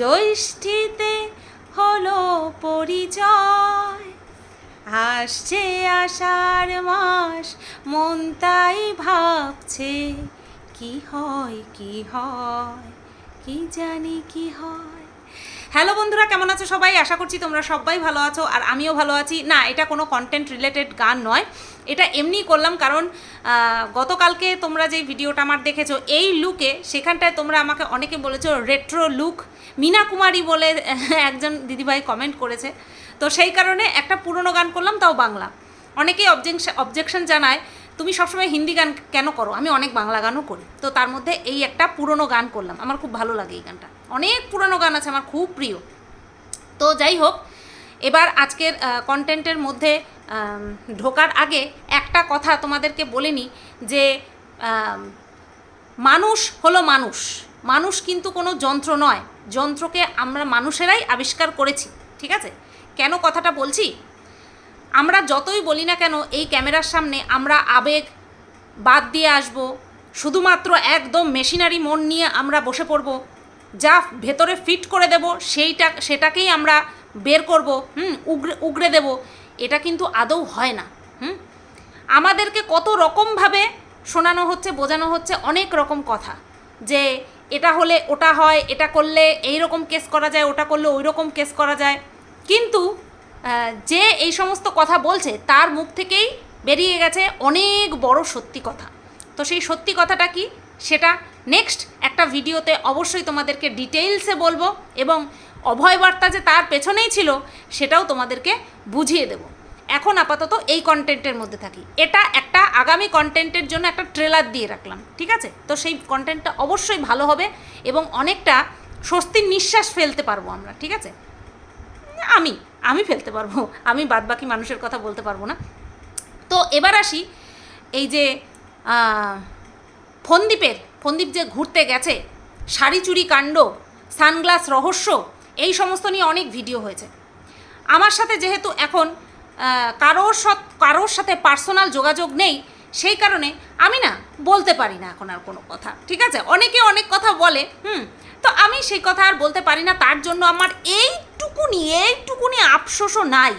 জ্যৈষ্ঠীতে হলো পরিচয়। আসছে আষাঢ় মাস, মন তাই ভাবছে, কি হয় কি হয়, কি জানি কি হয়। হ্যালো বন্ধুরা, কেমন আছো সবাই? আশা করছি তোমরা সবাই ভালো আছো আর আমিও ভালো আছি। না, এটা কোনো কন্টেন্ট রিলেটেড গান নয়। এটা এমনি করলাম কারণ গতকালকে তোমরা যে ভিডিওটা আমার দেখেছ, এই লুকে সেখানটায় তোমরা আমাকে অনেকে বলেছ রেট্রো লুক মিনা কুমারী বলে, একজন দিদিভাই কমেন্ট করেছে। তো সেই কারণে একটা পুরনো গান করলাম, তাও বাংলা। অনেকেই অবজেকশন অবজেকশন জানায়, তুমি সবসময় হিন্দি গান কেন করো? আমি অনেক বাংলা গানও করি। তো তার মধ্যে এই একটা পুরনো গান করলাম। আমার খুব ভালো লাগে এই গানটা। অনেক পুরনো গান আছে, আমার খুব প্রিয়। তো যাই হোক, এবার আজকের কন্টেন্টের মধ্যে ঢোকার আগে একটা কথা তোমাদেরকে বলে নিই যে মানুষ হলো মানুষ। মানুষ কিন্তু কোনো যন্ত্র নয়। যন্ত্রকে আমরা মানুষেরাই আবিষ্কার করেছি, ঠিক আছে? কেন কথাটা বলছি? আমরা যতই বলি না কেন, এই ক্যামেরার সামনে আমরা আবেগ বাদ দিয়ে আসব। শুধুমাত্র একদম মেশিনারি মন নিয়ে আমরা বসে পড়ব। যা ভেতরে ফিট করে দেব, সেইটা, সেটাকেই আমরা বের করব, হুম, উগড়ে উগড়ে দেব। এটা কিন্তু আদৌ হয় না, হুম? আমাদেরকে কত রকমভাবে শোনানো হচ্ছে, বোঝানো হচ্ছে অনেক রকম কথা। যে এটা হলে ওটা হয়, এটা করলে এই রকম কেস করা যায়, ওটা করলে ওই রকম কেস করা যায়। কিন্তু যে এই সমস্ত কথা বলছে, তার মুখ থেকেই বেরিয়ে গেছে অনেক বড় সত্যি কথা। তো সেই সত্যি কথাটা কি? সেটা নেক্সট একটা ভিডিওতে অবশ্যই তোমাদেরকে ডিটেইলসে বলব এবং অভয় বার্তা যে তার পেছনেই ছিল, সেটাও তোমাদেরকে বুঝিয়ে দেবো। এখন আপাতত এই কন্টেন্টের মধ্যে থাকি। এটা একটা আগামী কন্টেন্টের জন্য একটা ট্রেলার দিয়ে রাখলাম, ঠিক আছে? তো সেই কন্টেন্টটা অবশ্যই ভালো হবে এবং অনেকটা স্বস্তির নিঃশ্বাস ফেলতে পারব আমরা, ঠিক আছে? আমি আমি ফেলতে পারব, আমি বাদবাকি মানুষের কথা বলতে পারব না। তো এবার আসি এই যে ফন্দীপের, ফন্দীপ যে ঘুরতে গেছে, শাড়ি চুরি কাণ্ড, সানগ্লাস রহস্য, এই সমস্ত নিয়ে অনেক ভিডিও হয়েছে। আমার সাথে যেহেতু এখন কারোর সৎ কারোর সাথে পার্সোনাল যোগাযোগ নেই, সেই কারণে আমি না বলতে পারি না এখন আর কোনো কথা, ঠিক আছে? অনেকে অনেক কথা বলে, হুম? তো আমি সেই কথা আর বলতে পারি না, তার জন্য আমার এইটুকুনি এইটুকুনি আফসোসও নাই,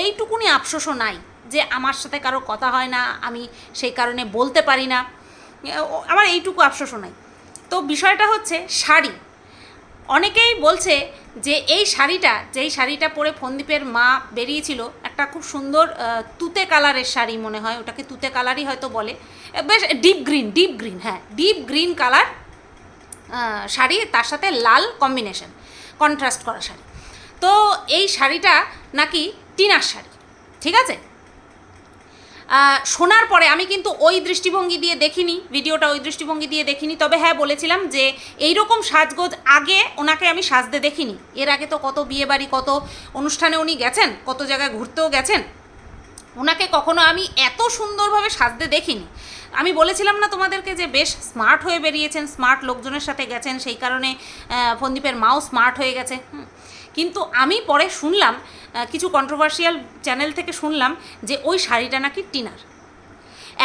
এইটুকুনি আফসোসও নাই যে আমার সাথে কারও কথা হয় না, আমি সেই কারণে বলতে পারি না। আমার এইটুকু আফসোসও নাই। তো বিষয়টা হচ্ছে শাড়ি। অনেকেই বলছে যে এই শাড়িটা, যেই শাড়িটা পরে ফন্দীপের মা বেরিয়েছিল, একটা খুব সুন্দর তুতে কালারের শাড়ি মনে হয়, ওটাকে তুতে কালারই হয়তো বলে। বেশ ডিপ গ্রিন ডিপ গ্রিন হ্যাঁ ডিপ গ্রিন কালার শাড়ি, তার সাথে লাল কম্বিনেশন, কন্ট্রাস্ট করা শাড়ি। তো এই শাড়িটা নাকি টিনার শাড়ি, ঠিক আছে? শোনার পরে আমি কিন্তু ওই দৃষ্টিভঙ্গি দিয়ে দেখিনি, ভিডিওটা ওই দৃষ্টিভঙ্গি দিয়ে দেখিনি, তবে হ্যাঁ বলেছিলাম যে এই রকম সাজগোজ আগে ওনাকে আমি সাজতে দেখিনি এর আগে তো কত বিয়েবাড়ি, কত অনুষ্ঠানে উনি গেছেন, কত জায়গায় ঘুরতেও গেছেন, ওনাকে কখনো আমি এত সুন্দরভাবে সাজতে দেখিনি আমি বলেছিলাম না তোমাদেরকে যে বেশ স্মার্ট হয়ে বেরিয়েছেন, স্মার্ট লোকজনের সাথে গেছেন, সেই কারণে ফন্দীপের মাও স্মার্ট হয়ে গেছে হুম। কিন্তু আমি পরে শুনলাম কিছু কন্ট্রোভার্সিয়াল চ্যানেল থেকে শুনলাম যে ওই শাড়িটা নাকি টিনার।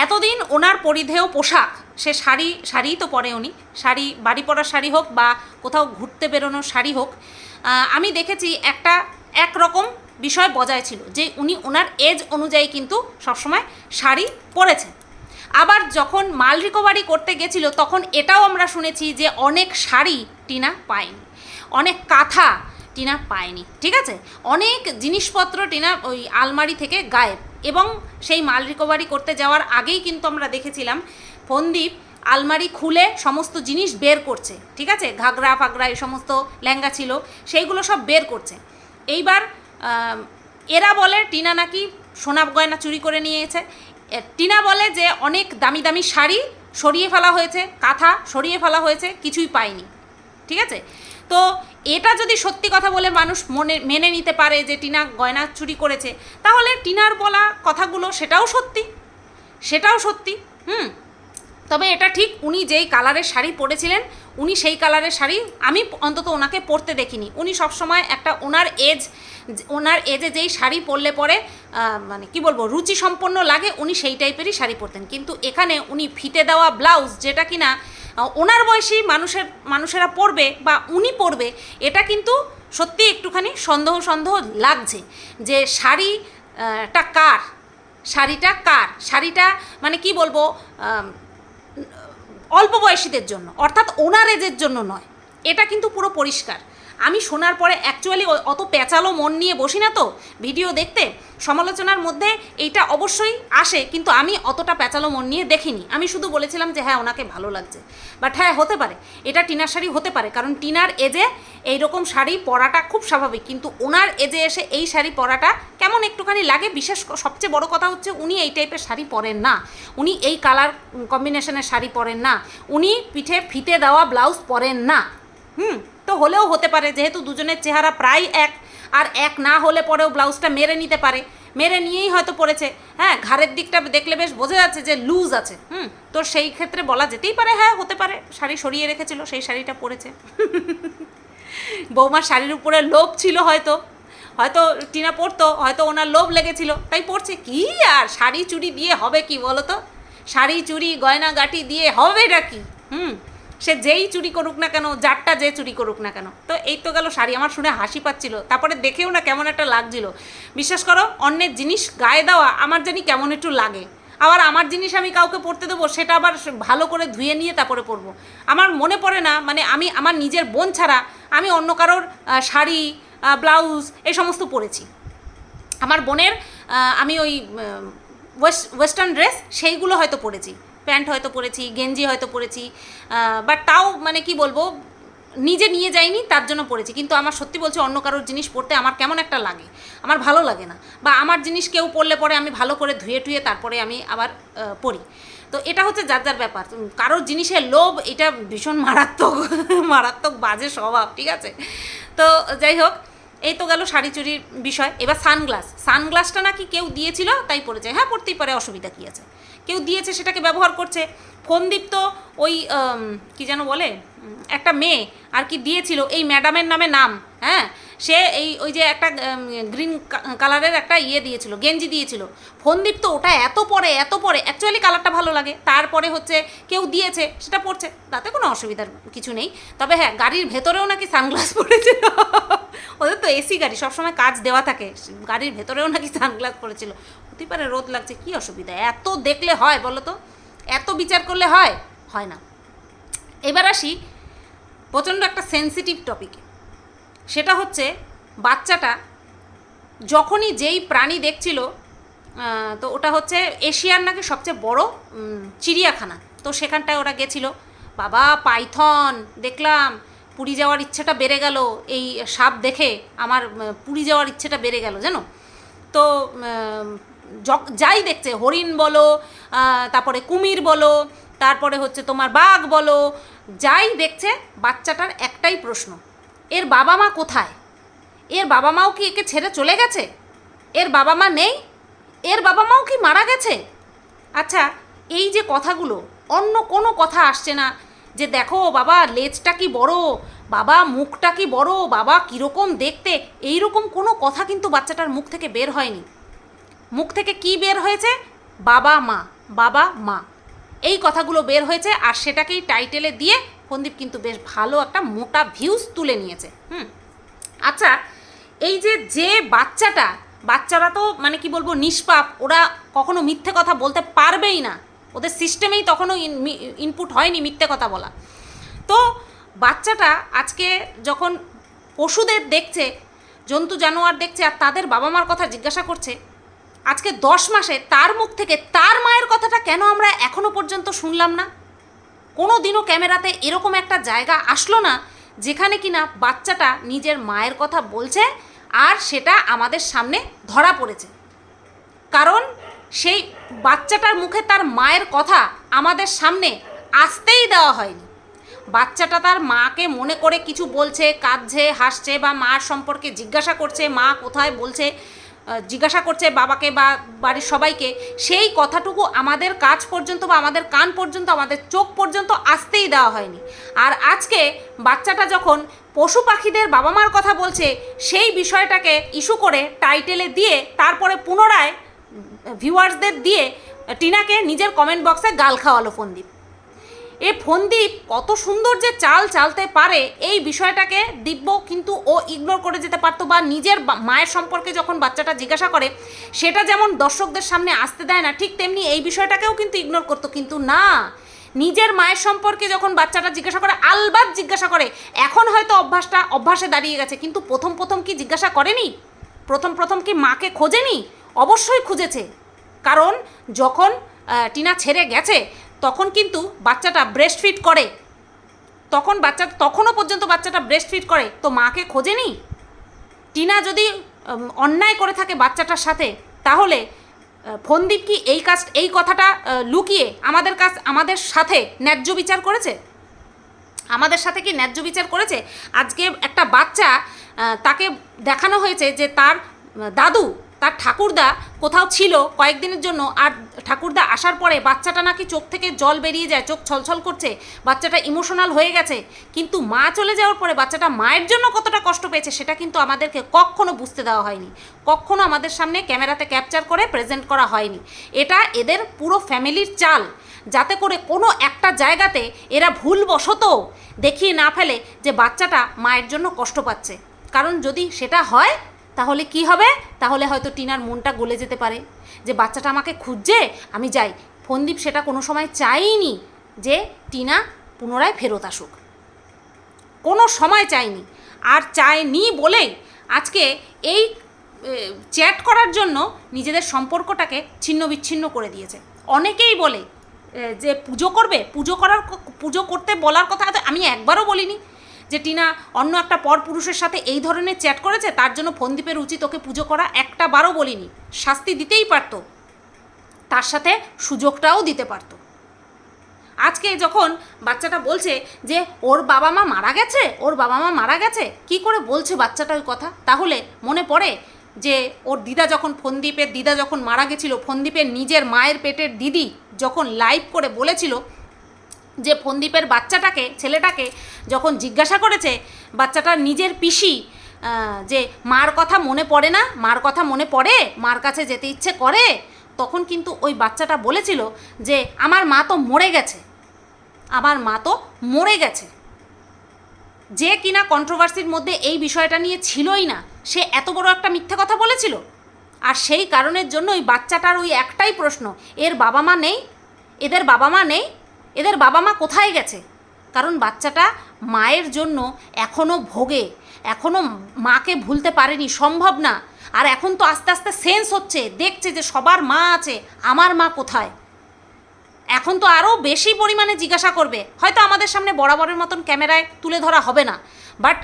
এতদিন ওনার পরিধেয় পোশাক, সে শাড়ি, শাড়িই তো পরে উনি, শাড়ি, বাড়ি পরার শাড়ি হোক বা কোথাও ঘুরতে বেরোনোর শাড়ি হোক আমি দেখেছি একটা একরকম বিষয় বজায় ছিল যে উনি ওনার এজ অনুযায়ী কিন্তু সবসময় শাড়ি পরেছেন। আবার যখন মাল রিকভারি করতে গেছিল, তখন এটাও আমরা শুনেছি যে অনেক শাড়ি টিনা পায়নি। অনেক কাঁথা টিনা পায়নি, ঠিক আছে? অনেক জিনিসপত্র টিনা ওই আলমারি থেকে গায়েব এবং সেই মাল রিকভারি করতে যাওয়ার আগেই কিন্তু আমরা দেখেছিলাম ফন্দীপ আলমারি খুলে সমস্ত জিনিস বের করছে, ঠিক আছে? ঘাগরা, ফাগরা, এই সমস্ত লেহেঙ্গা ছিল, সেইগুলো সব বের করছে। এইবার এরা বলে টিনা নাকি সোনা গয়না চুরি করে নিয়েছে। টিনা বলে যে অনেক দামি দামি শাড়ি সরিয়ে ফেলা হয়েছে, কাঁথা সরিয়ে ফেলা হয়েছে, কিছুই পায়নি, ঠিক আছে? তো এটা যদি সত্যি কথা বলে মানুষ মনে, মেনে নিতে পারে যে টিনা গয়না চুরি করেছে, তাহলে টিনার বলা কথাগুলো সেটাও সত্যি সেটাও সত্যি, হুম? তবে এটা ঠিক, উনি যেই কালারের শাড়ি পরেছিলেন, উনি সেই কালারের শাড়ি আমি অন্তত ওনাকে পরতে দেখিনি। উনি সবসময় একটা ওনার এজ, ওনার এজে যেই শাড়ি পরলে পরে মানে কি বলব রুচি সম্পন্ন লাগে, উনি সেই টাইপেরই শাড়ি পরতেন। কিন্তু এখানে উনি ফিতে দেওয়া ব্লাউজ, যেটা কিনা ওনার বয়সী মানুষের, মানুষেরা পড়বে বা উনি পড়বে, এটা কিন্তু সত্যি একটুখানি সন্দেহ সন্দেহ লাগছে যে শাড়িটা কার? শাড়িটা কার? শাড়িটা মানে কি বলব অল্প বয়সীদের জন্য, অর্থাৎ ওনার এজের জন্য নয়, এটা কিন্তু পুরো পরিষ্কার। আমি শোনার পরে অ্যাকচুয়ালি অত পেঁচালো মন নিয়ে বসি না তো। ভিডিও দেখতে, সমালোচনার মধ্যে এইটা অবশ্যই আসে, কিন্তু আমি অতটা পেঁচালো মন নিয়ে দেখিনি। আমি শুধু বলেছিলাম যে হ্যাঁ ওনাকে ভালো লাগছে। বাট হ্যাঁ হতে পারে। এটা টিনার শাড়ি হতে পারে, কারণ টিনার এজে এইরকম শাড়ি পরাটা খুব স্বাভাবিক, কিন্তু ওনার এজে এসে এই শাড়ি পরাটা কেমন একটুখানি লাগে? বিশেষ সবচেয়ে বড় কথা হচ্ছে, উনি এই টাইপের শাড়ি পরেন না। উনি এই কালার কম্বিনেশনের শাড়ি পরেন না। উনি পিঠে ফিতে দেওয়া ব্লাউজ পরেন না। হুম? তো হলেও হতে পারে, যেহেতু দুজনের চেহারা প্রায় এক। আর এক না হলে পরেও ব্লাউজটা মেরে নিতে পারে। মেরে নিয়েই হয়তো পড়েছে। হ্যাঁ ঘাড়ের দিকটা দেখলে বেশ বোঝা যাচ্ছে যে লুজ আছে। হুম, তো সেই ক্ষেত্রে বলা যেতেই পারে হ্যাঁ হতে পারে। শাড়ি সরিয়ে রেখেছিল, সেই শাড়িটা পরেছে। বৌমার শাড়ির উপরে লোভ ছিল হয়তো। হয়তো টিনা পরতো, হয়তো ওনার লোভ লেগেছিল। তাই পড়ছে কি আর, শাড়ি চুড়ি দিয়ে হবে কি বলো তো শাড়ি চুড়ি, গয়না গাটি দিয়ে হবেটা কি? হুম সে যেই চুরি করুক না কেন, যারটা যে চুরি করুক না কেন। তো এই তো গেল শাড়ি আমার শুনে হাসি পাচ্ছিল। তারপরে দেখেও না কেমন একটা লাগছিল। বিশ্বাস করো, অন্যের জিনিস গায়ে দেওয়া আমার জানি কেমন একটু লাগে। আবার আমার জিনিস আমি কাউকে পরতে দেবো, সেটা আবার ভালো করে ধুয়ে নিয়ে তারপরে পরবো। আমার মনে পড়ে না মানে আমি আমার নিজের বোন ছাড়া আমি অন্য কারোর শাড়ি ব্লাউজ এই সমস্ত পরেছি। আমার বোনের আমি ওই ওয়েস্ট ওয়েস্টার্ন ড্রেস সেইগুলো হয়তো পরেছি। প্যান্ট হয়তো পরেছি, গেঞ্জি হয়তো পরেছি বাট তাও মানে কি বলব, নিজে নিয়ে যাইনি, তার জন্য পরেছি। কিন্তু আমার সত্যি বলছি, অন্য কারোর জিনিস পরতে আমার কেমন একটা লাগে, আমার ভালো লাগে না। বা আমার জিনিস কেউ পরলে পরে আমি ভালো করে ধুয়ে টুয়ে তারপরে আমি আবার পরি। তো এটা হচ্ছে যার যার ব্যাপার। কারোর জিনিসের লোভ, এটা ভীষণ মারাত্মক মারাত্মক বাজে স্বভাব, ঠিক আছে? তো যাই হোক, এই তো গেল শাড়ি চুরির বিষয়। এবার সানগ্লাস। সানগ্লাসটা নাকি কেউ দিয়েছিল, তাই পড়েছে হ্যাঁ পড়তেই পারে, অসুবিধা কী আছে? কেউ দিয়েছে, সেটাকে ব্যবহার করছে। ফোনদীপ তো ওই কি যেন বলে একটা মেয়ে আর কি দিয়েছিল, এই ম্যাডামের নামে নাম হ্যাঁ? সে এই, ওই যে একটা গ্রিন কালারের একটা ইয়ে দিয়েছিল, গেঞ্জি দিয়েছিল। ফোনদীপ তো ওটা এত পরে এত পরে অ্যাকচুয়ালি কালারটা ভালো লাগে। তারপরে হচ্ছে কেউ দিয়েছে, সেটা পড়ছে তাতে কোনো অসুবিধার কিছু নেই। তবে হ্যাঁ গাড়ির ভেতরেও নাকি সানগ্লাস পড়েছিল। ওদের তো এসি গাড়ি, সবসময় কাজ দেওয়া থাকে। গাড়ির ভেতরেও নাকি সানগ্লাস পড়েছিল। হতে পারে রোদ লাগছে, কি অসুবিধা? এত দেখলে হয় বলো তো? এত বিচার করলে হয়? হয় না। এবার আসি প্রচণ্ড একটা সেন্সিটিভ টপিকে সেটা হচ্ছে বাচ্চাটা যখনই যেই প্রাণী দেখছিল তো ওটা হচ্ছে এশিয়ার নাকি সবচেয়ে বড় চিড়িয়াখানা। তো সেখানটায় ওরা গেছিল। বাবা, পাইথন, দেখলাম, পুরী যাওয়ার ইচ্ছেটা বেড়ে গেল। এই সাপ দেখে আমার পুরী যাওয়ার ইচ্ছেটা বেড়ে গেল, জানো? তো যাই দেখছে, হরিণ বলো তারপরে কুমির বলো, তারপরে হচ্ছে তোমার বাঘ বলো, যাই দেখছে, বাচ্চাটার একটাই প্রশ্ন এর বাবা মা কোথায়? এর বাবা মাও কি একে ছেড়ে চলে গেছে? এর বাবা মা নেই? এর বাবা মাও কি মারা গেছে? আচ্ছা এই যে কথাগুলো, অন্য কোনো কথা আসছে না যে দেখো বাবা, লেজটা কি বড়? বাবা, মুখটা কি বড়? বাবা, কীরকম দেখতে? এই রকম কোনো কথা কিন্তু বাচ্চাটার মুখ থেকে বের হয়নি। মুখ থেকে কি বের হয়েছে? বাবা মা বাবা মা। এই কথাগুলো বের হয়েছে আর সেটাকেই টাইটেলে দিয়ে ফন্দীপ কিন্তু বেশ ভালো একটা মোটা ভিউজ তুলে নিয়েছে, হুম। আচ্ছা এই যে যে বাচ্চাটা, বাচ্চারা তো মানে কি বলব, নিষ্পাপ, ওরা কখনো মিথ্যে কথা বলতে পারবেই না। ওদের সিস্টেমেই তখনও ইনপুট হয়নি মিথ্যে কথা বলা। তো বাচ্চাটা আজকে যখন পশুদের দেখছে, জন্তু জানোয়ার দেখছে আর তাদের বাবা মার কথা জিজ্ঞাসা করছে, আজকে দশ মাসে তার মুখ থেকে তার মায়ের কথাটা কেন আমরা এখনও পর্যন্ত শুনলাম না? কোনো দিনও ক্যামেরাতে এরকম একটা জায়গা আসলো না যেখানে কিনা বাচ্চাটা নিজের মায়ের কথা বলছে আর সেটা আমাদের সামনে ধরা পড়েছে। কারণ সেই বাচ্চাটার মুখে তার মায়ের কথা আমাদের সামনে আসতেই দেওয়া হয়নি। বাচ্চাটা তার মাকে মনে করে কিছু বলছে, কাঁদছে, হাসছে বা মার সম্পর্কে জিজ্ঞাসা করছে, মা কোথায় বলছে জিজ্ঞাসা করছে বাবাকে বা বাড়ির সবাইকে, সেই কথাটুকু আমাদের কাজ পর্যন্ত বা আমাদের কান পর্যন্ত, আমাদের চোখ পর্যন্ত আসতেই দেওয়া হয়নি। আর আজকে বাচ্চাটা যখন পশু পাখিদের বাবা মার কথা বলছে, সেই বিষয়টাকে ইস্যু করে টাইটেলে দিয়ে, তারপরে পুনরায় ভিউয়ার্সদের দিয়ে টিনাকে নিজের কমেন্ট বক্সে গাল খাওয়ালো ফন্দীপ। এ ফন্দীপ কত সুন্দর যে চাল চালতে পারে, এই বিষয়টাকে দিব্য কিন্তু ও ইগনোর করে যেতে পারতো বা নিজের মায়ের সম্পর্কে যখন বাচ্চাটা জিজ্ঞাসা করে, সেটা যেমন দর্শকদের সামনে আসতে দেয় না, ঠিক তেমনি এই বিষয়টাকেও কিন্তু ইগনোর করতো। কিন্তু না, নিজের মায়ের সম্পর্কে যখন বাচ্চাটা জিজ্ঞাসা করে আলবাদ জিজ্ঞাসা করে, এখন হয়তো অভ্যাসটা, অভ্যাসে দাঁড়িয়ে গেছে। কিন্তু প্রথম প্রথম কি জিজ্ঞাসা করেনি? প্রথম প্রথম কি মাকে খোঁজেনি? অবশ্যই খুঁজেছে। কারণ যখন টিনা ছেড়ে গেছে তখন কিন্তু বাচ্চাটা ব্রেস্ট ফিট করে। তখন বাচ্চা, তখনও পর্যন্ত বাচ্চাটা ব্রেস্ট ফিট করে। তো মাকে খোঁজেনি টিনা যদি অন্যায় করে থাকে বাচ্চাটার সাথে, তাহলে ফন্দীপ কি এই কাজ, এই কথাটা লুকিয়ে আমাদের কাছ আমাদের সাথে ন্যায্য বিচার করেছে? আমাদের সাথে কি ন্যায্য বিচার করেছে? আজকে একটা বাচ্চা তাকে দেখানো হয়েছে যে তার দাদু তার ঠাকুরদা কোথাও ছিল কয়েকদিনের জন্য আর ঠাকুরদা আসার পরে বাচ্চাটা নাকি চোখ থেকে জল বেরিয়ে যায়, চোখ ছলছল করছে, বাচ্চাটা ইমোশনাল হয়ে গেছে। কিন্তু মা চলে যাওয়ার পরে বাচ্চাটা মায়ের জন্য কতটা কষ্ট পেয়েছে সেটা কিন্তু আমাদেরকে কখনো বুঝতে দেওয়া হয়নি। কখনো আমাদের সামনে ক্যামেরাতে ক্যাপচার করে প্রেজেন্ট করা হয়নি। এটা এদের পুরো ফ্যামিলির চাল। যাতে করে কোনো একটা জায়গাতে এরা ভুলবশত দেখিয়ে না ফেলে যে বাচ্চাটা মায়ের জন্য কষ্ট পাচ্ছে। কারণ যদি সেটা হয় তাহলে কি হবে? তাহলে হয়তো টিনার মনটা গলে যেতে পারে। যে বাচ্চাটা আমাকে খুঁজছে, আমি যাই। ফন্দীপ সেটা কোনো সময় চাইনি যে টিনা পুনরায় ফেরত আসুক। কোনো সময় চাইনি। আর চায়নি বলেই আজকে এই চ্যাট করার জন্য নিজেদের সম্পর্কটাকে ছিন্ন বিচ্ছিন্ন করে দিয়েছে। অনেকেই বলে যে পুজো করবে, পুজো করার পুজো করতে বলার কথা আমি একবারও বলিনি। যে টিনা অন্য একটা পর পুরুষের সাথে এই ধরনের চ্যাট করেছে, তার জন্য ফন্দীপের উচিত ওকে পুজো করা। একটা বারও বলিনি, শাস্তি দিতেই পারতো। তার সাথে সুযোগটাও দিতে পারতো। আজকে যখন বাচ্চাটা বলছে যে, ওর বাবা মা মারা গেছে? ওর বাবা মা মারা গেছে? কি করে বলছে বাচ্চাটা ওই কথা? তাহলে মনে পড়ে যে, ওর দিদা যখন ফন্দীপের দিদা যখন মারা গেছিল, ফন্দীপের নিজের মায়ের পেটের দিদি যখন লাইভ করে বলেছিল যে ফন্দীপের বাচ্চাটাকে, ছেলেটাকে যখন জিজ্ঞাসা করেছে, বাচ্চাটার নিজের পিসি যে মার কথা মনে পড়ে না, মার কথা মনে পড়ে, মার কাছে যেতে ইচ্ছে করে, তখন কিন্তু ওই বাচ্চাটা বলেছিল যে, আমার মা তো মরে গেছে। আমার মা তো মরে গেছে। যে কিনা কন্ট্রোভার্সির মধ্যে এই বিষয়টা নিয়ে ছিলই না, সে এত বড় একটা মিথ্যে কথা বলেছিল। আর সেই কারণের জন্য ওই বাচ্চাটার ওই একটাই প্রশ্ন, এর বাবা মা নেই? এদের বাবা মা নেই? এদের বাবা মা কোথায় গেছে? কারণ বাচ্চাটা মায়ের জন্য এখনও ভোগে এখনও মাকে ভুলতে পারেনি, সম্ভব না। আর এখন তো আস্তে আস্তে সেন্স হচ্ছে, দেখছে যে সবার মা আছে, আমার মা কোথায়? এখন তো আরও বেশি পরিমাণে জিজ্ঞাসা করবে, হয়তো আমাদের সামনে বরাবরের মতন ক্যামেরায় তুলে ধরা হবে না। বাট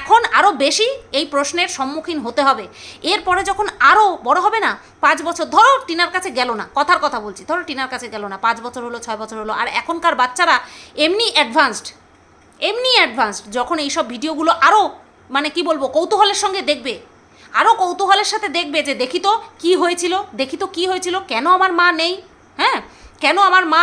এখন আরও বেশি এই প্রশ্নের সম্মুখীন হতে হবে। এরপরে যখন আরও বড় হবে না, পাঁচ বছর, ধরো টিনার কাছে গেল না, কথার কথা বলছি, ধরো টিনার কাছে গেল না, পাঁচ বছর হলো, ছয় বছর হলো, আর এখনকার বাচ্চারা এমনি অ্যাডভান্সড এমনি অ্যাডভান্সড যখন এইসব ভিডিওগুলো আরও মানে কি বলব, কৌতূহলের সঙ্গে দেখবে আরও কৌতূহলের সাথে দেখবে যে, দেখি তো কী হয়েছিল, দেখি তো কী হয়েছিল, কেন আমার মা নেই? হ্যাঁ? কেন আমার মা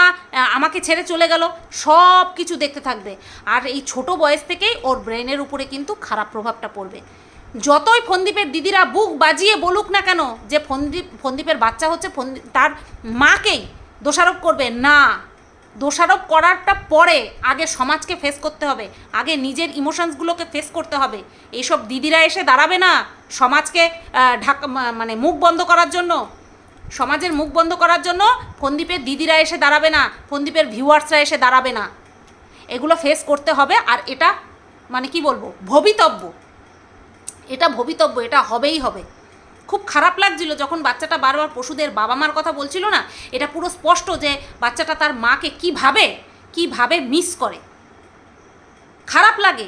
আমাকে ছেড়ে চলে গেল? সব কিছু দেখতে থাকবে। আর এই ছোট বয়স থেকেই ওর ব্রেনের উপরে কিন্তু খারাপ প্রভাবটা পড়বে। যতই ফন্দীপের দিদিরা বুক বাজিয়ে বলুক না কেন, যে ফন্দীপ, ফন্দীপের বাচ্চা হচ্ছে তার মাকেই দোষারোপ করবে। না, দোষারোপ করারটা পরে আগে সমাজকে ফেস করতে হবে, আগে নিজের ইমোশনসগুলোকে ফেস করতে হবে। এইসব দিদিরা এসে দাঁড়াবে না সমাজকে ঢাকা মানে মুখ বন্ধ করার জন্য। সমাজের মুখ বন্ধ করার জন্য ফন্দীপের দিদিরা এসে দাঁড়াবে না ফন্দীপের ভিউয়ার্সরা এসে দাঁড়াবে না। এগুলো ফেস করতে হবে আর এটা মানে কি বলব? ভবিতব্য। এটা ভবিতব্য, এটা হবেই হবে। খুব খারাপ লাগছিল যখন বাচ্চাটা বারবার পশুদের বাবা মার কথা বলছিল না, এটা পুরো স্পষ্ট যে বাচ্চাটা তার মাকে কীভাবে কীভাবে মিস করে। খারাপ লাগে।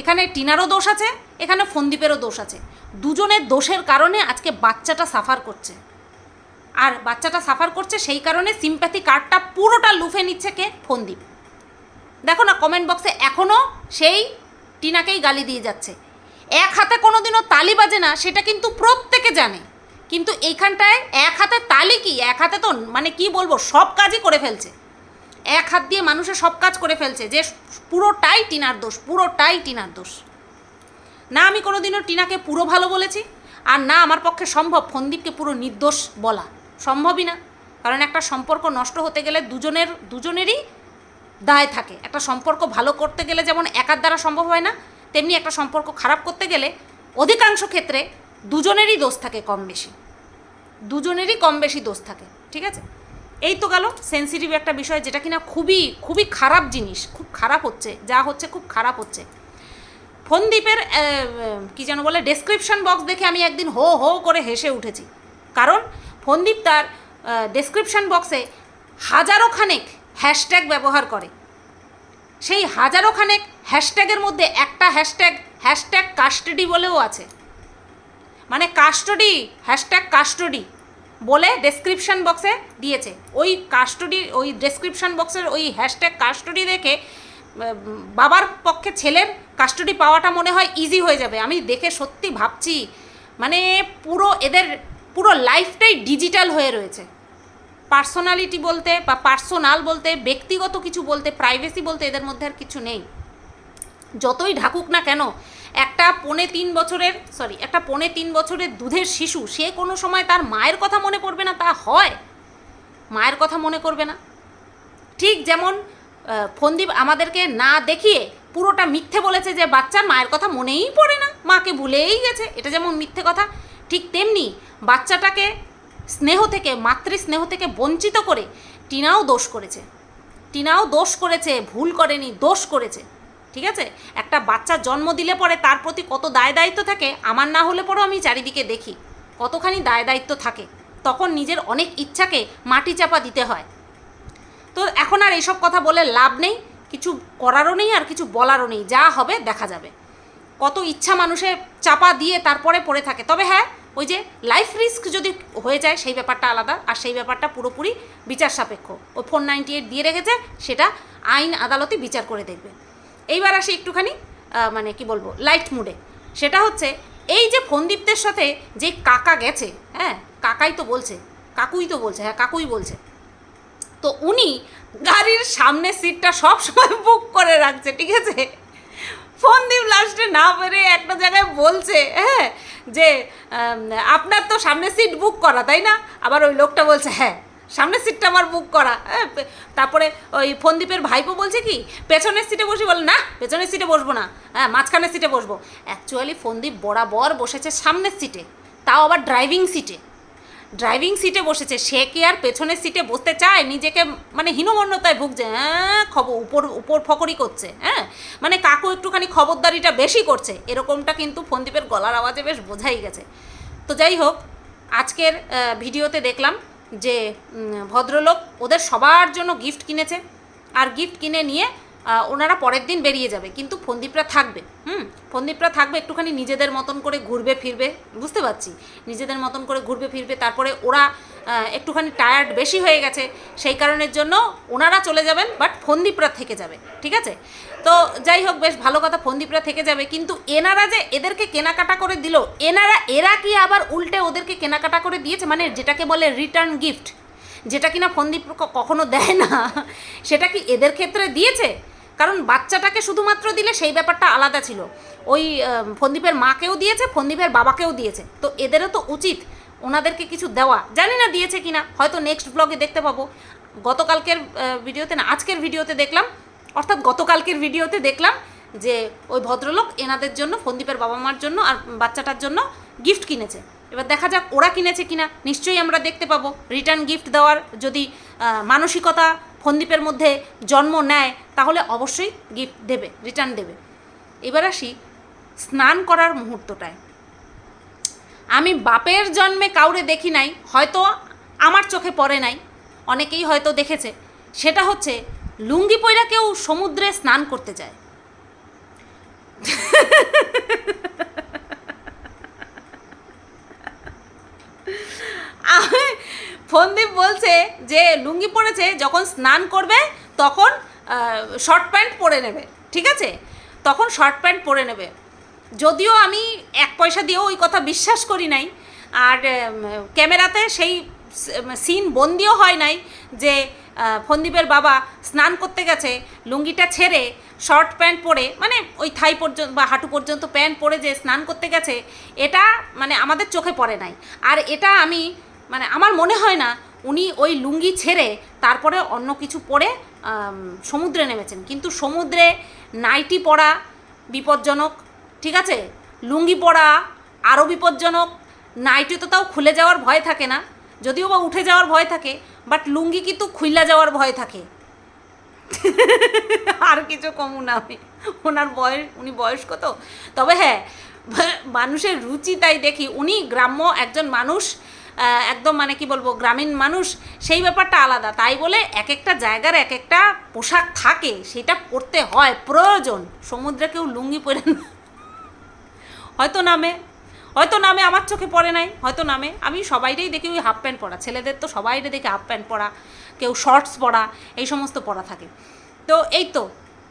এখানে টিনারও দোষ আছে, এখানে ফন্দীপেরও দোষ আছে। দুজনের দোষের কারণে আজকে বাচ্চাটা সাফার করছে। আর বাচ্চাটা সাফার করছে সেই কারণে সিম্প্যাথি কার্ডটা পুরোটা লুফে নিচ্ছে কে? ফোন ফন্দীপ। দেখো না কমেন্ট বক্সে এখনও সেই টিনাকেই গালি দিয়ে যাচ্ছে। এক হাতে কোনো দিনও তালি বাজে না, সেটা কিন্তু প্রত্যেকে জানে। কিন্তু এইখানটায় এক হাতে তালি কি? এক হাতে তো মানে কি বলব, সব কাজই করে ফেলছে। এক হাত দিয়ে মানুষের সব কাজ করে ফেলছে, যে পুরোটাই টিনার দোষ, পুরোটাই টিনার দোষ। না আমি কোনোদিনও টিনাকে পুরো ভালো বলেছি, আর না আমার পক্ষে সম্ভব ফন্দীপকে পুরো নির্দোষ বলা। সম্ভবই না। কারণ একটা সম্পর্ক নষ্ট হতে গেলে দুজনের, দুজনেরই দায় থাকে। একটা সম্পর্ক ভালো করতে গেলে যেমন একার দ্বারা সম্ভব হয় না, তেমনি একটা সম্পর্ক খারাপ করতে গেলে অধিকাংশ ক্ষেত্রে দুজনেরই দোষ থাকে কম বেশি। দুজনেরই কম বেশি দোষ থাকে, ঠিক আছে? এই তো গেল সেন্সিটিভ একটা বিষয় যেটা কিনা খুবই খুবই খারাপ জিনিস, খুব খারাপ হচ্ছে, যা হচ্ছে খুব খারাপ হচ্ছে। ফোনদ্বীপের কি যেন বলে ডেসক্রিপশন বক্স দেখে আমি একদিন হো হো করে হেসে উঠেছি। কারণ ফোনদ্বীপ তার ডেসক্রিপশন বক্সে হাজারো খানেক হ্যাশট্যাগ ব্যবহার করে। সেই হাজারো খানেক হ্যাশট্যাগের মধ্যে একটা হ্যাশট্যাগ হ্যাশট্যাগ কাস্টডি বলেও আছে। মানে কাস্টডি হ্যাশট্যাগ কাস্টডি বলে ডেসক্রিপশন বক্সে দিয়েছে। ওই কাস্টডি ওই ডেসক্রিপশন বক্সের ওই হ্যাশট্যাগ কাস্টডি দেখে বাবার পক্ষে ছেলের কাস্টডি পাওয়াটা মনে হয় ইজি হয়ে যাবে। আমি দেখে সত্যি ভাবছি মানে পুরো এদের পুরো লাইফটাই ডিজিটাল হয়ে রয়েছে। পার্সোনালিটি বলতে বা পার্সোনাল বলতে, ব্যক্তিগত কিছু বলতে, প্রাইভেসি বলতে এদের মধ্যে আর কিছু নেই। যতই ঢাকুক না কেন, একটা পৌনে তিন বছরের সরি একটা পৌনে তিন বছরের দুধের শিশু, সে কোনো সময় তার মায়ের কথা মনে করবে না, তা হয়। মায়ের কথা মনে করবে না। ঠিক যেমন ফন্দীপ আমাদেরকে না দেখিয়ে পুরোটা মিথ্যে বলেছে যে বাচ্চার মায়ের কথা মনেই পড়ে না, মাকে ভুলেই গেছে। এটা যেমন মিথ্যে কথা ঠিক তেমনি বাচ্চাটাকে স্নেহ থেকে মাতৃ স্নেহ থেকে বঞ্চিত করে টিনাও দোষ করেছে। টিনাও দোষ করেছে, ভুল করেনি, দোষ করেছে। ঠিক আছে? একটা বাচ্চা জন্ম দিলে পরে তার প্রতি কত দায় দায়িত্ব থাকে, আমার না হলে পরেও আমি চারিদিকে দেখি। কতখানি দায় দায়িত্ব থাকে, তখন নিজের অনেক ইচ্ছাকে মাটি চাপা দিতে হয়। তো এখন আর এইসব কথা বলে লাভ নেই, কিছু করারও নেই আর কিছু বলারও নেই, যা হবে দেখা যাবে। কত ইচ্ছা মানুষে চাপা দিয়ে তারপরে পড়ে থাকে। তবে হ্যাঁ ওই যে লাইফ রিস্ক যদি হয়ে যায়, সেই ব্যাপারটা আলাদা। আর সেই ব্যাপারটা পুরোপুরি বিচার সাপেক্ষ। ওই ফোর নাইনটি এইট দিয়ে রেখেছে, সেটা আইন আদালতে বিচার করে দেখবে। এইবার আসি একটুখানি মানে কি বলব লাইট মুডে সেটা হচ্ছে, এই যে ফন্দীপ্তের সাথে যে কাকা গেছে হ্যাঁ কাকাই তো বলছে, কাকুই তো বলছে হ্যাঁ কাকুই বলছে। তো উনি গাড়ির সামনের সিটটা সব সময় বুক করে রাখছে, ঠিক আছে? ফোনদীপ লাস্টে না পেরে একটা জায়গায় বলছে হ্যাঁ যে আপনার তো সামনের সিট বুক করা, তাই না? আবার ওই লোকটা বলছে হ্যাঁ সামনের সিটটা আমার বুক করা হ্যাঁ তারপরে ওই ফন্দীপের ভাইপো বলছে কি, পেছনের সিটে বসি বলে, না, পেছনের সিটে বসবো না হ্যাঁ মাঝখানের সিটে বসবো। অ্যাকচুয়ালি ফন্দীপ বরাবর বসেছে সামনের সিটে তাও আবার ড্রাইভিং সিটে ড্রাইভিং সিটে বসেছে, সে কি আর পেছনের সিটে বসতে চায়? নিজেকে মানে হীনমন্যতায় ভুগছে হ্যাঁ? খবর উপর উপর ফকরি করছে হ্যাঁ? মানে কাকু একটুখানি খবরদারিটা বেশি করছে, এরকমটা কিন্তু ফন্দীপের গলার আওয়াজে বেশ বোঝাই গেছে। তো যাই হোক, আজকের ভিডিওতে দেখলাম যে ভদ্রলোক ওদের সবার জন্য গিফট কিনেছে, আর গিফট কিনে নিয়ে ওনারা পরের দিন বেরিয়ে যাবে, কিন্তু ফন্দীপরা থাকবে, হুম? ফন্দীপরা থাকবে একটুখানি নিজেদের মতন করে ঘুরবে, ফিরবে, বুঝতে পারছি? নিজেদের মতন করে ঘুরবে, ফিরবে, তারপরে ওরা একটুখানি টায়ার্ড বেশি হয়ে গেছে, সেই কারণের জন্য ওনারা চলে যাবেন বাট ফন্দীপরা থেকে যাবে, ঠিক আছে? তো যাই হোক, বেশ ভালো কথা ফন্দীপরা থেকে যাবে, কিন্তু এনারা যে এদেরকে কেনাকাটা করে দিল, এনারা, এরা কি আবার উল্টে ওদেরকে কেনাকাটা করে দিয়েছে? মানে যেটাকে বলে রিটার্ন গিফট যেটা কিনা ফন্দীপ কখনো দেয় না, সেটা কি এদের ক্ষেত্রে দিয়েছে? কারণ বাচ্চাটাকে শুধুমাত্র দিলে সেই ব্যাপারটা আলাদা ছিল। ওই ফন্দীপের মাকেও দিয়েছে, ফন্দীপের বাবাকেও দিয়েছে। তো এদেরও তো উচিত ওনাদেরকে কিছু দেওয়া। জানি না দিয়েছে কি না হয়তো নেক্সট ব্লগে দেখতে পাবো। গতকালকের ভিডিওতে না, আজকের ভিডিওতে দেখলাম, অর্থাৎ গতকালকের ভিডিওতে দেখলাম যে ওই ভদ্রলোক এনাদের জন্য, ফন্দীপের বাবা মার জন্য আর বাচ্চাটার জন্য গিফট কিনেছে। এবার দেখা যাক ওরা কিনেছে কিনা, নিশ্চয়ই আমরা দেখতে পাবো। রিটার্ন গিফট দেওয়ার যদি মানসিকতা ফন্দীপের মধ্যে জন্ম নেয়, তাহলে অবশ্যই গিফট দেবে রিটার্ন দেবে। এবার আসি স্নান করার মুহূর্তটায়। আমি বাপের জন্মে কাউরে দেখি নাই, হয়তো আমার চোখে পড়ে নাই, অনেকেই হয়তো দেখেছে। সেটা হচ্ছে লুঙ্গি পয়রা কেউ সমুদ্রে স্নান করতে যায়। ফন্দীপ বলছে যে লুঙ্গি পরেছে, যখন স্নান করবে, তখন শর্ট প্যান্ট পরে নেবে, ঠিক আছে? তখন শর্ট প্যান্ট পরে নেবে। যদিও আমি এক পয়সা দিয়েও ওই কথা বিশ্বাস করি নাই। আর ক্যামেরাতে সেই সিন বন্দিও হয় নাই যে ফন্দীপের বাবা স্নান করতে গেছে, লুঙ্গিটা ছেড়ে শর্ট প্যান্ট পরে মানে ওই থাই পর্যন্ত বা হাঁটু পর্যন্ত প্যান্ট পরে যে স্নান করতে গেছে, এটা মানে আমাদের চোখে পড়ে নাই। আর এটা আমি মানে আমার মনে হয় না, উনি ওই লুঙ্গি ছেড়ে তারপরে অন্য কিছু পরে সমুদ্রে নেমেছেন। কিন্তু সমুদ্রে নাইটি পরা বিপজ্জনক, ঠিক আছে? লুঙ্গি পরা আরও বিপজ্জনক, নাইটি তো তাও খুলে যাওয়ার ভয় থাকে না। যদিও বা উঠে যাওয়ার ভয় থাকে, বাট লুঙ্গি কিন্তু খুইলা যাওয়ার ভয় থাকে। আর কিছু কমু না আমি। ওনার বয়স, উনি বয়স্ক তো তবে হ্যাঁ মানুষের রুচি তাই দেখি। উনি গ্রাম্য একজন মানুষ একদম মানে কি বলব, গ্রামীণ মানুষ, সেই ব্যাপারটা আলাদা। তাই বলে এক একটা জায়গার এক একটা পোশাক থাকে, সেটা পরতে হয়। প্রয়োজন। সমুদ্রে কেউ লুঙ্গি পরে না। হয়তো নামে। হয়তো নামে আমার চোখে পড়ে নাই, হয়তো নামে। আমি সবাইটাই দেখি ওই হাফ প্যান্ট পরা। ছেলেদের তো সবাইরে দেখি হাফ প্যান্ট পরা, কেউ শর্টস পরা, এই সমস্ত পরা থাকে। তো এই তো,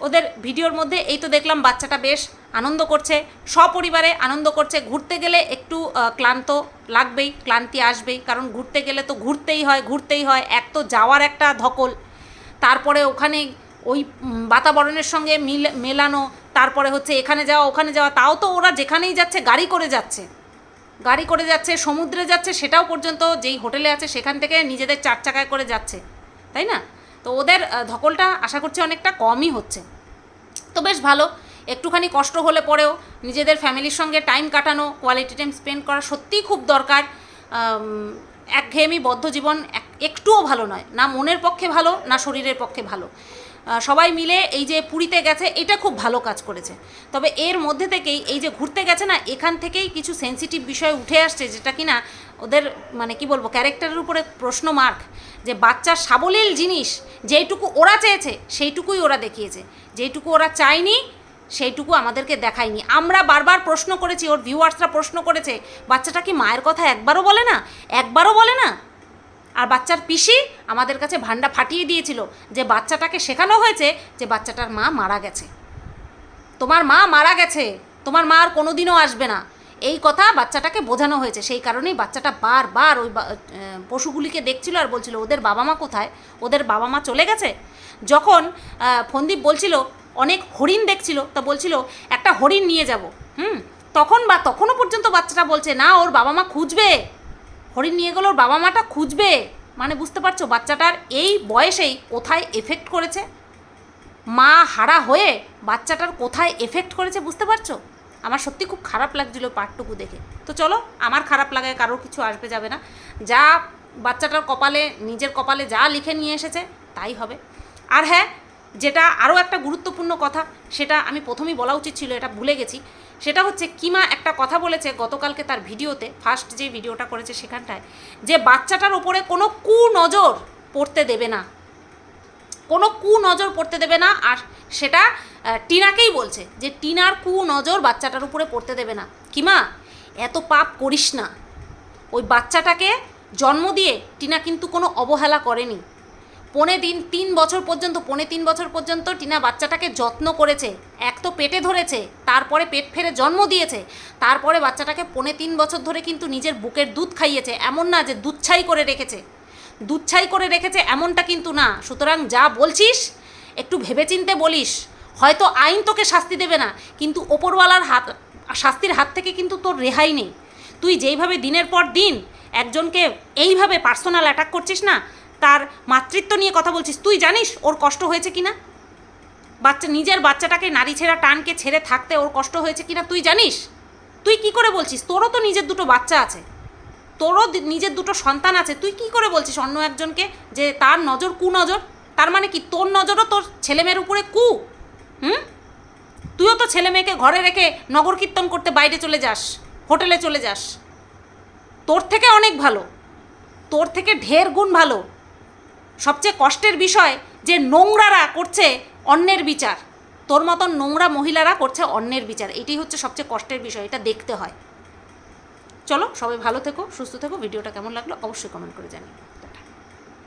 ওদের ভিডিওর মধ্যে এই তো দেখলাম বাচ্চাটা বেশ আনন্দ করছে, সপরিবারে আনন্দ করছে। ঘুরতে গেলে একটু ক্লান্ত লাগবেই, ক্লান্তি আসবেই, কারণ ঘুরতে গেলে তো ঘুরতেই হয় ঘুরতেই হয়। এক তো যাওয়ার একটা ধকল, তারপরে ওখানে ওই বাতাবরণের সঙ্গে মিল, মেলানো তারপরে হচ্ছে এখানে যাওয়া, ওখানে যাওয়া, তাও তো ওরা যেখানেই যাচ্ছে, গাড়ি করে যাচ্ছে। গাড়ি করে যাচ্ছে, সমুদ্রে যাচ্ছে, সেটাও পর্যন্ত যেই হোটেলে আছে, সেখান থেকে নিজেদের চার চাকায় করে যাচ্ছে। তাই না? তো ওদের ধকলটা আশা করছি অনেকটা কমই হচ্ছে। তো বেশ ভালো। একটুখানি কষ্ট হলে পরেও নিজেদের ফ্যামিলির সঙ্গে টাইম কাটানো, কোয়ালিটি টাইম স্পেন্ড করা সত্যিই খুব দরকার। একঘেয়েমি বদ্ধ জীবন এক- একটুও ভালো নয়। না মনের পক্ষে ভালো, না শরীরের পক্ষে ভালো। সবাই মিলে এই যে পুরীতে গেছে, এটা খুব ভালো কাজ করেছে। তবে এর মধ্যে থেকেই এই যে ঘুরতে গেছে না, এখান থেকেই কিছু সেন্সিটিভ বিষয় উঠে আসছে যেটা কিনা ওদের মানে কি বলব ক্যারেক্টারের উপরে প্রশ্ন মার্ক যে বাচ্চার সাবলীল জিনিস যেইটুকু ওরা চেয়েছে, সেইটুকুই ওরা দেখিয়েছে। যেইটুকু ওরা চায়নি, সেইটুকু আমাদেরকে দেখায়নি। আমরা বারবার প্রশ্ন করেছি, ওর ভিউয়ার্সরা প্রশ্ন করেছে, বাচ্চাটা কি মায়ের কথা একবারও বলে না? একবারও বলে না? আর বাচ্চার পিসি আমাদের কাছে ভান্ডা ফাটিয়ে দিয়েছিল যে বাচ্চাটাকে শেখানো হয়েছে যে বাচ্চাটার মা মারা গেছে। তোমার মা মারা গেছে, তোমার মা আর কোনোদিনও আসবে না। এই কথা বাচ্চাটাকে বোঝানো হয়েছে। সেই কারণেই বাচ্চাটা বারবার ওই পশুগুলিকে দেখছিল আর বলছিল, ওদের বাবা মা কোথায়? ওদের বাবা মা চলে গেছে? যখন ফন্দীপ বলছিল, অনেক হরিণ দেখছিল, তা বলছিল, একটা হরিণ নিয়ে যাব। হুম? তখন বা তখনও পর্যন্ত বাচ্চাটা বলছে, না, ওর বাবা মা খুঁজবে। হরিণ নিয়ে গেলে ওর বাবা মাটা খুঁজবে? মানে বুঝতে পারছ, বাচ্চাটার এই বয়সেই কোথায় এফেক্ট করেছে? মা হারা হয়ে বাচ্চাটার কোথায় এফেক্ট করেছে বুঝতে পারছ? আমার সত্যি খুব খারাপ লাগছিল পাটটুকু দেখে। তো চলো, আমার খারাপ লাগায় কারোর কিছু আসবে যাবে না। যা বাচ্চাটার কপালে, নিজের কপালে যা লিখে নিয়ে এসেছে, তাই হবে। আর হ্যাঁ যেটা আরও একটা গুরুত্বপূর্ণ কথা, সেটা আমি প্রথমেই বলা উচিত ছিল, এটা ভুলে গেছি। সেটা হচ্ছে কিমা একটা কথা বলেছে গতকালকে তার ভিডিওতে ফার্স্ট যে ভিডিওটা করেছে সেখানটায়, যে বাচ্চাটার ওপরে কোনো কু নজর পড়তে দেবে না। কোনো কু নজর পড়তে দেবে না আর সেটা টিনাকেই বলছে যে টিনার কু নজর বাচ্চাটার উপরে পড়তে দেবে না। কিমা, এত পাপ করিস না। ওই বাচ্চাটাকে জন্ম দিয়ে টিনা কিন্তু কোনো অবহেলা করেনি। পনে দিন তিন বছর পর্যন্ত, পনে তিন বছর পর্যন্ত টিনা বাচ্চাটাকে যত্ন করেছে। এক তো পেটে ধরেছে, তারপরে পেট ফেরে জন্ম দিয়েছে, তারপরে বাচ্চাটাকে পনে তিন বছর ধরে কিন্তু নিজের বুকের দুধ খাইয়েছে, এমন না যে দুধ ছাই করে রেখেছে। দুধ ছাই করে রেখেছে এমনটা কিন্তু না। সুতরাং যা বলছিস, একটু ভেবেচিন্তে বলিস। হয়তো আইন তোকে শাস্তি দেবে না, কিন্তু ওপরওয়ালার হাত, শাস্তির হাত থেকে কিন্তু তোর রেহাই নেই। তুই যেইভাবে দিনের পর দিন একজনকে এইভাবে পার্সোনাল অ্যাটাক করছিস না তার মাতৃত্ব নিয়ে কথা বলছিস। তুই জানিস ওর কষ্ট হয়েছে কিনা? বাচ্চা, নিজের বাচ্চাটাকে নারী ছেঁড়া টানকে ছেড়ে থাকতে ওর কষ্ট হয়েছে কিনা তুই জানিস? তুই কি করে বলছিস? তোরও তো নিজের দুটো বাচ্চা আছে। তোরও নিজের দুটো সন্তান আছে। তুই কি করে বলছিস অন্য একজনকে যে তার নজর কু নজর? তার মানে কি তোর নজরও তোর ছেলেমেয়ের উপরে কু? হুম? তুইও তো ছেলে মেয়েকে ঘরে রেখে নগর কীর্তন করতে বাইরে চলে যাস, হোটেলে চলে যাস। তোর থেকে অনেক ভালো। তোর থেকে ঢের গুণ ভালো। সবচেয়ে কষ্টের বিষয় যে নোংরারা করছে অন্যের বিচার। তোর মতন নোংরা মহিলারা করছে অন্যের বিচার। এটাই হচ্ছে সবচেয়ে কষ্টের বিষয়, এটা দেখতে হয়। চলো, সবাই ভালো থেকো, সুস্থ থেকো। ভিডিওটা কেমন লাগল অবশ্যই কমেন্ট করে জানিও।